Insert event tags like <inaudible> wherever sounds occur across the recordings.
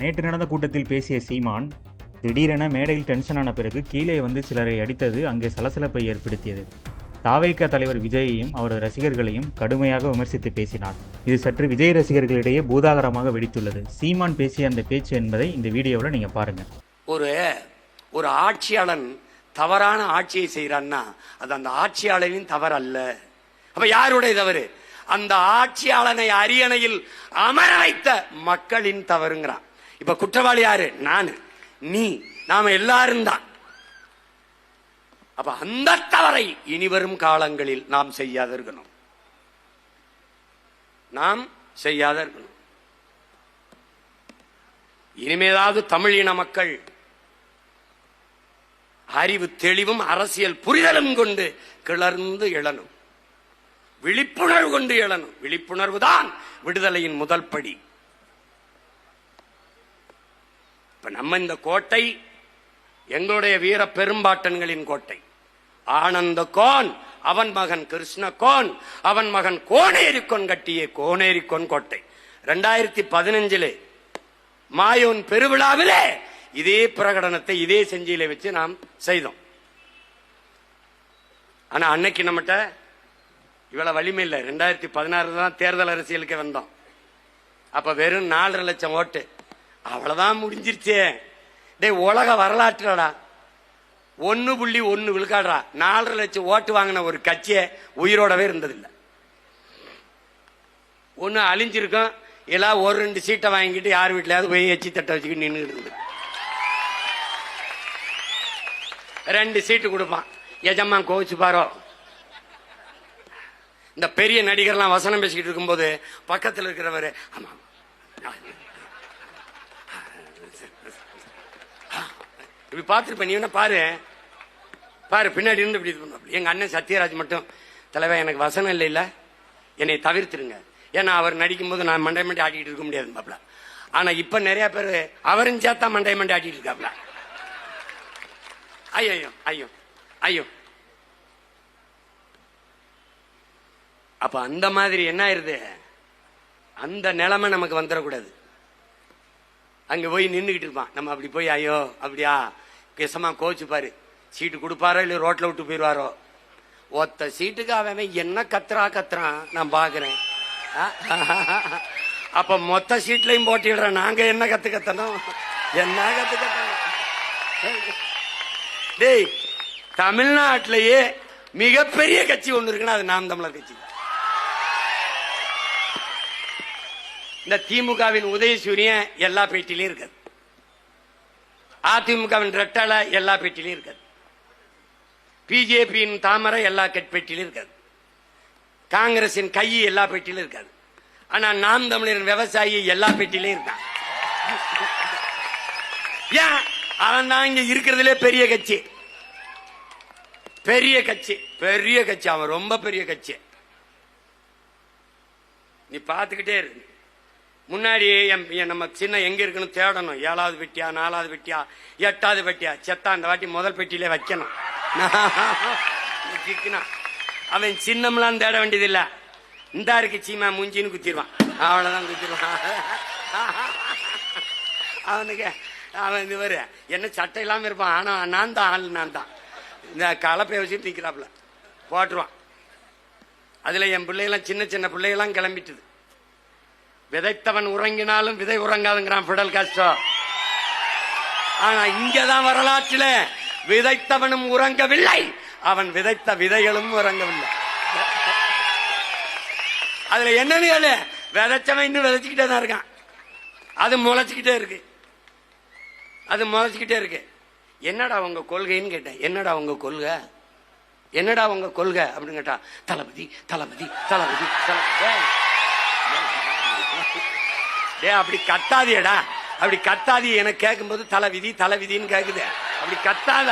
நேற்று நடந்த கூட்டத்தில் பேசிய சீமான் திடீரென மேடையில் டென்ஷனான பிறகு கீழே வந்து சிலரை அடித்தது அங்கே சலசலப்பை ஏற்படுத்தியது. தாவேக தலைவர் விஜயையும் அவரது ரசிகர்களையும் கடுமையாக விமர்சித்து பேசினார். இது சற்று விஜய் ரசிகர்களிடையே பூதாகரமாக வெடித்துள்ளது. சீமான் பேசிய அந்த பேச்சு என்பதை இந்த வீடியோவில் நீங்க பாருங்க. ஒரு ஒரு ஆட்சியாளன் தவறான ஆட்சியை செய்கிறான்னா அது அந்த ஆட்சியாளரின் தவறு அல்ல அப்ப யாருடைய தவறு? அந்த ஆட்சியாளனை அரியணையில் அமர வைத்த மக்களின் தவறுங்கிறான். இப்ப குற்றவாளி யாரு? நானு. நீ. நாம எல்லாரும் தான். அப்ப அந்த தவறை இனிவரும் காலங்களில் நாம் செய்யாத இருக்கணும். நாம் செய்யாத இருக்கணும். இனிமேதாவது தமிழ் இன மக்கள் அறிவு தெளிவும் அரசியல் புரிதலும் கொண்டு கிளர்ந்து எழணும். விழிப்புணர்வு கொண்டு எழணும். விழிப்புணர்வு தான் விடுதலையின் முதல் படி. இப்ப நம்ம இந்த கோட்டை எங்களுடைய வீர பெரும்பாட்டன்களின் கோட்டை. ஆனந்த கோன் அவன் மகன் கிருஷ்ண கோன் அவன் மகன் கோனேரிக்கொன் கட்டிய கோனேரிக்கொன் கோட்டை. ரெண்டாயிரத்தி பதினஞ்சிலே மாயோன் பெருவிழாவிலே இதே பிரகடனத்தை இதே செஞ்சியில வச்சு நாம் செய்தோம். ஆனா அன்னைக்கு நம்மகிட்ட இவ்வளவு வலிமை இல்லை. ரெண்டாயிரத்தி பதினாறு தான் தேர்தல் அரசியலுக்கு வந்தோம். அப்ப வெறும் நாலரை லட்சம் ஓட்டு. அவ்வளவுதான் முடிஞ்சிருச்சே. டேய் உலக வரலாற்றுலடா. ஒன்னு புள்ளி ஒன்னு விழுக்காடுறா. நாலரை லட்சம் ஓட்டு வாங்கின ஒரு கட்சியை உயிரோடவே இருந்ததில்லை. ஒன்று அழிஞ்சிருக்கும். எல்லாம் ஒரு ரெண்டு சீட்டை வாங்கிட்டு யார் வீட்டிலையாவது போய் எச்சி தட்டை வச்சுக்கிட்டு நின்று இருந்து ரெண்டு சீட்டு கொடுப்பான். எஜம்மா கோவிச்சு பாரோ. இந்த பெரிய நடிகர்லாம் வசனம் பேசிக்கிட்டு இருக்கும்போது பக்கத்தில் இருக்கிறவர் ஆமா. இப்படி பார்த்துருப்ப நீ என்ன பாரு. பாரு பின்னாடி இருந்து இப்படி இது எங்க அண்ணன் சத்யராஜ் மட்டும் தலைவா எனக்கு வசனம் இல்லை இல்ல. என்னை தவிர்த்துருங்க. ஏன்னா அவர் நடிக்கும்போது நான் மண்டை மண்டை ஆட்டிட்டு இருக்க முடியாது பாப்ல ஆனா இப்ப நிறைய பேர் அவரும் சேர்த்தா மண்டை மண்டை ஆட்டிட்டு இருக்காப்ல. ஐயோ ஐயோ ஐயோ. அப்ப அந்த மாதிரி என்ன ஆயிருது? அந்த நிலைமை நமக்கு வந்துடக்கூடாது. அங்க போய் நின்றுகிட்டு இருப்பான். நம்ம அப்படி போய் ஐயோ அப்படியா? கேசமா கோச்சுப்பாரு சீட்டு கொடுப்பாரோ இல்ல ரோட்ல விட்டு போயிடுவாரோ ஒத்த சீட்டுக்கு அவன் என்ன கத்துறா கத்துறான் நான் பாக்குறேன். அப்ப மொத்த சீட்லயும் போட்டிடுறேன். நாங்க என்ன கத்து கத்தணும்? என்ன கத்து கத்தணும்? டேய் தமிழ்நாட்டிலேயே மிகப்பெரிய கட்சி ஒண்ணு இருக்குன்னா அது நாம் தமிழர் கட்சி. இந்த திமுகவின் உதயசூரியன் எல்லா பேட்டிலையும் இருக்காது அதிமுகவின் ரெட்டலை எல்லா பேட்டிலையும் இருக்காது பிஜேபியின் தாமரை எல்லா கட் இருக்காது காங்கிரசின் கை எல்லா பேட்டிலும் இருக்காது ஆனா நாம் தமிழரின் விவசாயி எல்லா பேட்டிலையும் இருக்கான் ஏன்? அவன் தான் இங்க இருக்கிறதுலே பெரிய கட்சி. பெரிய கட்சி. பெரிய கட்சி. அவன் ரொம்ப பெரிய கட்சி. நீ பார்த்துக்கிட்டே இரு. முன்னாடி என் நம்ம சின்ன எங்க இருக்குன்னு தேடணும். ஏழாவது பெட்டியா நாலாவது பெட்டியா எட்டாவது பெட்டியா? செத்தா அந்த வாட்டி முதல் பெட்டியிலே வைக்கணும். <laughs> அவன் சின்னம்லாம் தேட வேண்டியதில்ல. இந்த இருக்கு சீமா மூஞ்சின்னு குத்திடுவான். அவ்வளவுதான் குத்திடுவான். <laughs> அவனுக்கு அவன் இது வரு என்ன சட்டை இல்லாம இருப்பான். ஆனா நான் தான் ஆள் நான் தான். இந்த கலப்பை வச்சுட்டு நிக்கிறாப்புல. போட்டுருவான். அதுல என் பிள்ளைகளாம் சின்ன சின்ன பிள்ளைகளாம் கிளம்பிட்டுது. விதைத்தவன் உறங்கினாலும் விதை உறங்காதுங்கிறான் பிடல் காஸ்ட்ரோ. ஆனா இங்கதான் வரலாற்றில விதைத்தவனும் உறங்கவில்லை. அவன் விதைத்த விதைகளும் உறங்கவில்லை. அதுல என்னன்னு கேளு. விதைச்சவன் இன்னும் விதைச்சுக்கிட்டே தான் இருக்கான். அது முளைச்சுக்கிட்டே இருக்கு. அது முளைச்சுக்கிட்டே இருக்கு. என்னடா உங்க கொள்கைன்னு கேட்டேன். என்னடா உங்க கொள்கை? என்னடா உங்க கொள்கை? அப்படின்னு கேட்டா தளபதி தளபதி தளபதி தளபதி. ஏ அப்படி கத்தாதியடா அப்படி கத்தாதி எனக்கு கேட்கும்போது தலைவிதி தலைவிதின்னு கேக்குது. அப்படி கத்தாத.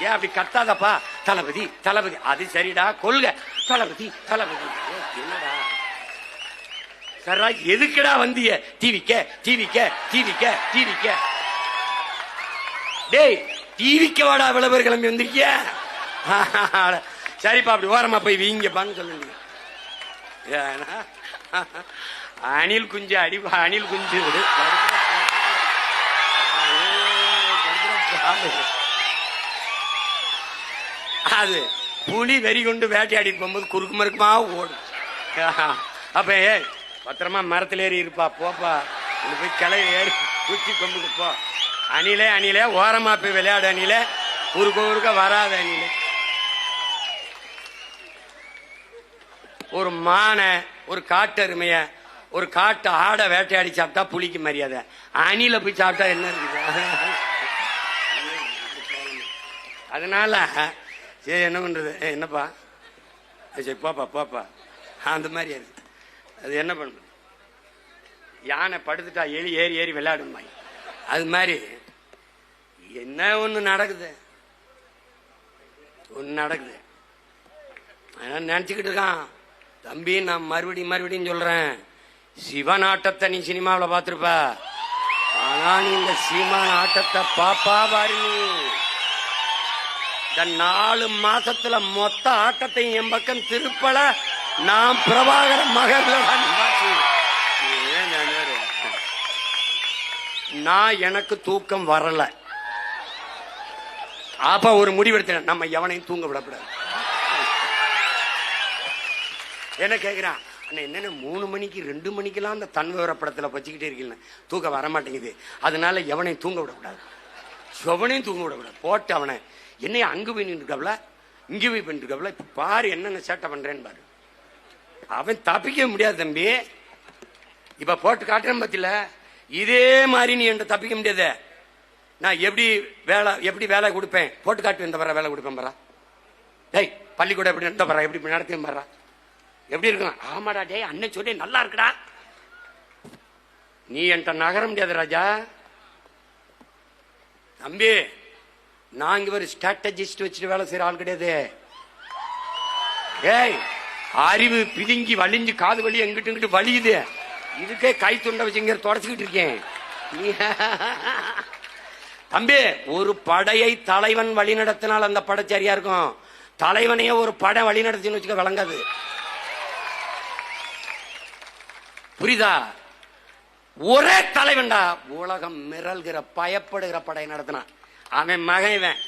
ஏன் அப்படி கத்தாதப்பா. தளபதி தளபதி. அது சரிடா கொள்க. தளபதி தளபதி. என்னடா? சரா எதுக்குடா வந்திய? டிவிக்க டிவிக்க டிவிக்க டிவிக்க. டேய் டிவிக்க வாடா விளம்பர கிளம்பி வந்திருக்கிய. சரிப்பா அப்படி ஓரமா போய் வீங்கப்பான்னு சொல்லுங்க. ஏன்னா, அணில் குஞ்சு அடி அணில் குஞ்சு. அது புலி வெறி கொண்டு வேட்டையாடிட்டு போகும்போது குறுக்கு மறுக்குமா ஓடும். அப்ப ஏய் பத்திரமா மரத்துல ஏறி இருப்பா போப்பா. போய் கிளை ஏறி குச்சி கொம்புக்கு போ. அணிலே அணிலே ஓரமா போய் விளையாடு அணிலே. குறுக்க குறுக்க வராத அணிலே. ஒரு மானை ஒரு காட்டெருமையை ஒரு காட்டு ஆடை வேட்டையாடி சாப்பிட்டா புளிக்கு மரியாதை. அணில போய் சாப்பிட்டா என்ன இருக்குது? அதனால சரி என்ன பண்றது? என்னப்பா? சரி போப்பா போப்பா. அந்த மாதிரி அது. அது என்ன பண்ணுறது யானை படுத்துட்டா எலி ஏறி ஏறி விளையாடும் அது மாதிரி. என்ன ஒன்று நடக்குது? ஒன்று நடக்குது. அதனால நினச்சிக்கிட்டு இருக்கான். தம்பி நான் மறுபடியும் மறுபடியும் சொல்றேன். சிவன் ஆட்டத்தை நீ சினிமாவில் பார்த்துருப்ப. ஆனா நீ இந்த சீமான் ஆட்டத்தை பாப்பா பாரு இந்த நாலு மாசத்துல மொத்த ஆட்டத்தையும் என் பக்கம் திருப்பல. நான் பிரபாகர மகர்ல ஏன் நான் எனக்கு தூக்கம் வரல. அப்ப ஒரு முடிவெடுத்தேன். நம்ம எவனையும் தூங்க விடக்கூடாது. என்ன கேக்குறான்? அண்ணா என்னென்ன மூணு மணிக்கு ரெண்டு மணிக்கெல்லாம் அந்த தன் விவர வச்சுக்கிட்டே இருக்கீங்க தூக்கம் வர மாட்டேங்குது. அதனால எவனையும் தூங்க விடக்கூடாது. எவனையும் தூங்க விடக்கூடாது. போட்டு அவனை. என்னைய அங்கு போய் நின்றுருக்காப்ல இங்கே போய் பண்ணிருக்கவல இப்போ பாரு என்னென்ன சேட்டை பண்ணுறேன்னு பாரு. அவன் தப்பிக்க முடியாது தம்பி. இப்போ போட்டு காட்டுறேன் பத்தில. இதே மாதிரி நீ என்கிட்ட தப்பிக்க முடியாது. நான் எப்படி வேலை எப்படி வேலை கொடுப்பேன்? போட்டு காட்டு இந்த வர வேலை கொடுப்பேன் பரா. டேய் பள்ளிக்கூடம் எப்படி நடத்த பரா? எப்படி நடத்தையும் பரா? எப்படி இருக்கும்? ஆமாடா டேய் அண்ணன் சொல்லி நல்லா இருக்குடா. நீ என்கிட்ட நகர முடியாது ராஜா. தம்பி நான் ஒரு ஸ்ட்ராட்டஜிஸ்ட் வச்சுட்டு வேலை செய்யற ஆள் கிடையாது. ஏய் அறிவு பிதுங்கி வலிஞ்சு காது வலி எங்கிட்டு இங்கிட்டு வலியுது. இதுக்கே கை துண்டை வச்சுங்க தொடச்சிக்கிட்டு இருக்கேன். நீ <laughs> தம்பி ஒரு படையை தலைவன் வழி நடத்தினால் அந்த படை சரியா இருக்கும். தலைவனையே ஒரு படை வழி நடத்தின்னு வச்சுக்க விளங்காது. புரியுதா? ஒரே தலைவன்டா. உலகம் மிரல்கிற பயப்படுகிற படை நடத்தினான் அவன் மகன் இவன்.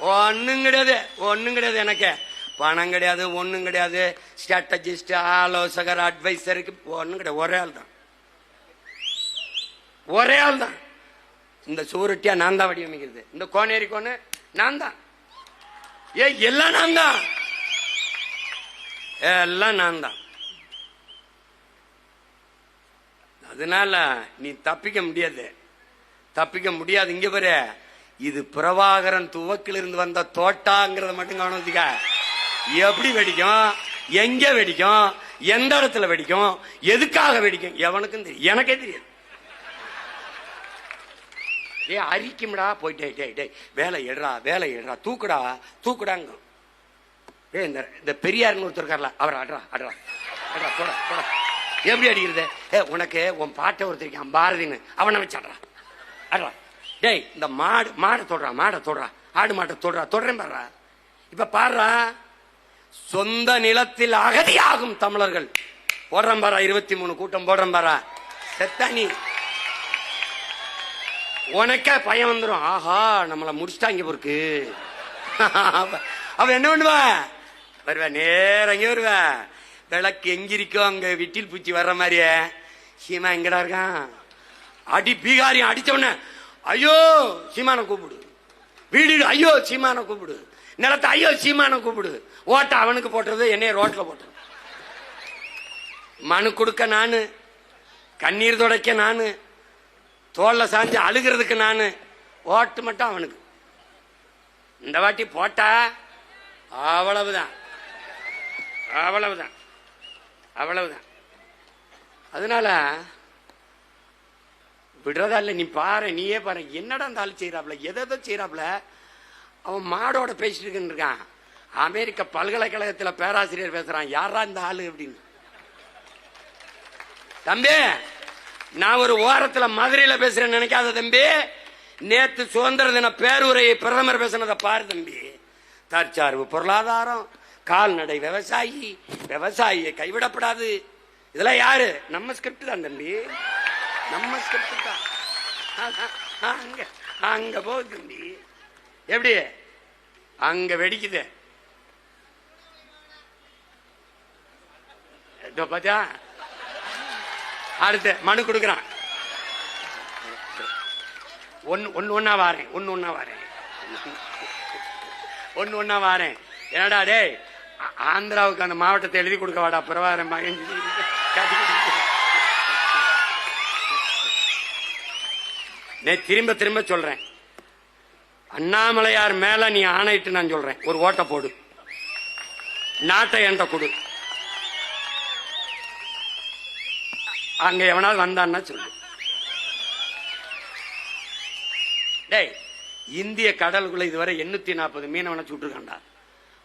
ஒன்னும் கிடையாது ஒன்னும் கிடையாது எனக்கு. பணம் கிடையாது ஒன்னும் கிடையாது. ஸ்ட்ராட்டஜிஸ்ட் ஆலோசகர் அட்வைசருக்கு ஒன்னும் கிடையாது. ஒரே ஆள் தான். ஒரே ஆள் தான். இந்த சுவரொட்டியா நான் தான் வடிவமைக்கிறது. இந்த கோனேரி கோனு நான் தான். ஏ எல்லாம் நான் தான். எல்லாம் நான் தான். அதனால நீ தப்பிக்க முடியாது. தப்பிக்க முடியாது. இங்க பாரு. இது பிரபாகரன் துவக்கிலிருந்து வந்த தோட்டாங்கிறத மட்டும் கவனிச்சுக்க எப்படி வெடிக்கும்? எங்க வெடிக்கும்? எந்த இடத்துல வெடிக்கும்? எதுக்காக வெடிக்கும்? எவனுக்கும் தெரியும் எனக்கே தெரியாது. ஏ அரிக்கும்டா. போயிட்டே டே டே வேலை எடுறா வேலை எடுறா. தூக்குடா தூக்குடாங்க ஏ இந்த இந்த பெரியார்னு ஒருத்தர் இருக்கார்ல அவர் அட்ரா அட்ரா அட்ரா போடா போடா. எப்படி அடிக்கிறது? ஏ உனக்கு உன் பாட்டை ஒருத்தர் பாரதின்னு அவனை வச்சு அட்ரா அட்ரா டேய் இந்த மாடு மாடை தொடுறா மாடை தொடுறா. ஆடு மாட்டை தொடுறா. தொடுறேன் பாடுறா இப்ப பாடுறா சொந்த நிலத்தில் அகதியாகும் தமிழர்கள். போடுறேன் பாரா இருபத்தி மூணு கூட்டம் போடுறேன் பாரா செத்தா நீ. உனக்கே பயம் வந்துடும் ஆஹா நம்மளை முடிச்சிட்டாங்க பொருக்கு. <laughs> அவ என்ன பண்ணுவா? வருவா நேரங்க வருவேன் கிழக்கு விளக்கு எங்கிருக்கோ அங்க விட்டில் பூச்சி வர்ற மாதிரியே. சீமா எங்கடா இருக்கான்? அடி பீகாரியம் அடிச்ச உடனே ஐயோ சீமான கூப்பிடு. வீடு ஐயோ சீமான கூப்பிடு. நிலத்தை ஐயோ சீமான கூப்பிடு. ஓட்ட அவனுக்கு போட்டுறது என்னைய ரோட்ல போட்டுறது. மனு கொடுக்க நானு கண்ணீர் துடைக்க நானு தோல்ல சாஞ்சு அழுகிறதுக்கு நானு ஓட்டு மட்டும் அவனுக்கு. இந்த வாட்டி போட்டா அவ்வளவுதான். அவ்வளவுதான். அவ்வளவுதான். அதனால விடுறதா இல்லை நீ பாரு நீயே பாரு. என்னடா அந்த ஆள் செய்யறாப்ல எதை எதோ செய்யறாப்ல அவன் மாடோட பேசிட்டு இருக்குன்னு இருக்கான். அமெரிக்க பல்கலைக்கழகத்துல பேராசிரியர் பேசுறான். யாரா இந்த ஆளு அப்படின்னு. தம்பி நான் ஒரு ஓரத்துல மதுரையில பேசுறேன்னு நினைக்காத தம்பி. நேத்து சுதந்திர தின பேருரையை பிரதமர் பேசினதை பாரு தம்பி. தற்சார்பு பொருளாதாரம் கால்நடை விவசாயி விவசாயியை கைவிடப்படாது. இதெல்லாம் யாரு? நம்ம ஸ்கிரிப்ட் தான் தம்பி. நம்ம ஸ்கிரிப்ட் தான். அங்க அங்க போகுது தம்பி. எப்படி? அங்க வெடிக்குது. பாத்தியா? அடுத்த மனு கொடுக்குறான். ஒன்னு ஒன்னு ஒன்னா வாரேன் ஒன்னு ஒன்னா வாரேன். ஒன்னு ஒன்னா வாரேன். என்னடா டேய்? ஆந்திராவுக்கு அந்த மாவட்டத்தை எழுதி கொடுக்க வாடா பிரபாரம் மகன். நே திரும்ப திரும்ப சொல்றேன். அண்ணாமலையார் மேல நீ ஆணையிட்டு நான் சொல்றேன். ஒரு ஓட்டை போடு. நாட்டை என்கிட்ட கொடு. அங்க எவனாவது வந்தான்னா சொல்லு. டேய் இந்திய கடலுக்குள்ள இதுவரை எண்ணூத்தி நாற்பது மீனவனை சுட்டுருக்காண்டா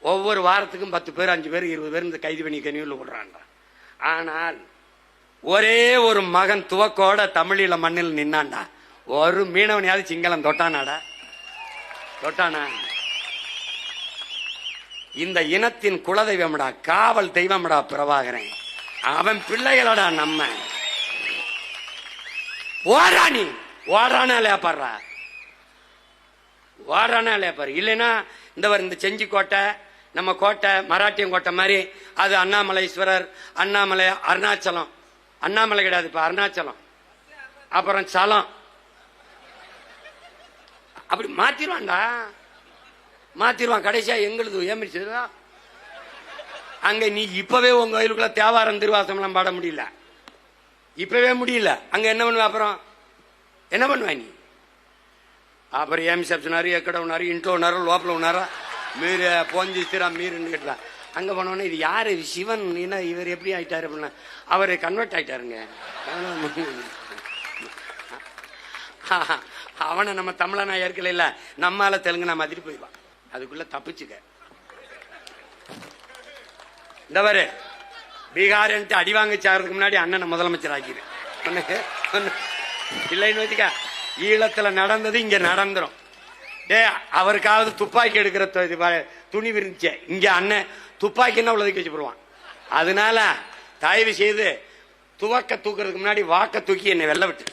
ஒவ்வொரு வாரத்துக்கும் பத்து பேர் அஞ்சு பேர் இருபது பேர் இந்த கைது பண்ணி கனிவில் விடுறான்டா ஆனால் ஒரே ஒரு மகன் துவக்கோட தமிழீழ மண்ணில் நின்னான்டா. ஒரு மீனவனையாவது சிங்களம் தொட்டானாடா. தொட்டானா? இந்த இனத்தின் குலதெய்வம்டா காவல் தெய்வம்டா பிரபாகரன். அவன் பிள்ளைகளடா நம்ம. ஓடுறா நீ. ஓடுறானா இல்லையா பாடுறா. ஓடுறானா இல்லையா பாரு. இல்லைன்னா இந்த வர இந்த செஞ்சிக்கோட்டை நம்ம கோட்டை மராட்டியம் கோட்டை மாதிரி அது அண்ணாமலைஸ்வரர் அண்ணாமலை அருணாச்சலம். அண்ணாமலை கிடையாது இப்போ அருணாச்சலம். அப்புறம் சலம். அப்படி மாத்திருவான்டா. மாத்திருவான் கடைசியா எங்களுக்கு ஏமிச்சதா அங்க நீ இப்பவே உங்க கோயிலுக்குள்ள தேவாரம் திருவாசம்லாம் பாட முடியல. இப்பவே முடியல. அங்க என்ன பண்ணுவ அப்புறம்? என்ன பண்ணுவ நீ? அப்புறம் ஏமி சப்சனாரு எக்கட உணாரு இன்ட்ரோ உணாரு லோப்பல உணாரா மீறு போஞ்சிச்சுரா மீருன்னு கேட்டான் அங்கே போனோடனே இது யார்? சிவன். என்ன இவர் எப்படி ஆயிட்டாரு அப்படின்னா அவர் கன்வெர்ட் ஆயிட்டாருங்க. <laughs> அவனை நம்ம தமிழனா ஏற்கல இல்லை. நம்மால தெலுங்கு நான் மாதிரி போயிடுவான். அதுக்குள்ள தப்பிச்சுக்க. இந்த பாரு. பீகார் அடி வாங்கிச்சாகிறதுக்கு முன்னாடி அண்ணனை முதலமைச்சர் ஆக்கிடு இல்லைன்னு வச்சுக்க ஈழத்துல நடந்தது இங்க நடந்துரும். ஏ அவருக்காவது துப்பாக்கி எடுக்கிற இது துணி இருந்துச்சு இங்க அண்ணன் துப்பாக்கின்னா உள்ளதுக்கு வச்சு போடுவான். அதனால தயவு செய்து துவக்க தூக்குறதுக்கு முன்னாடி வாக்க தூக்கி என்னை வெள்ள விட்டு.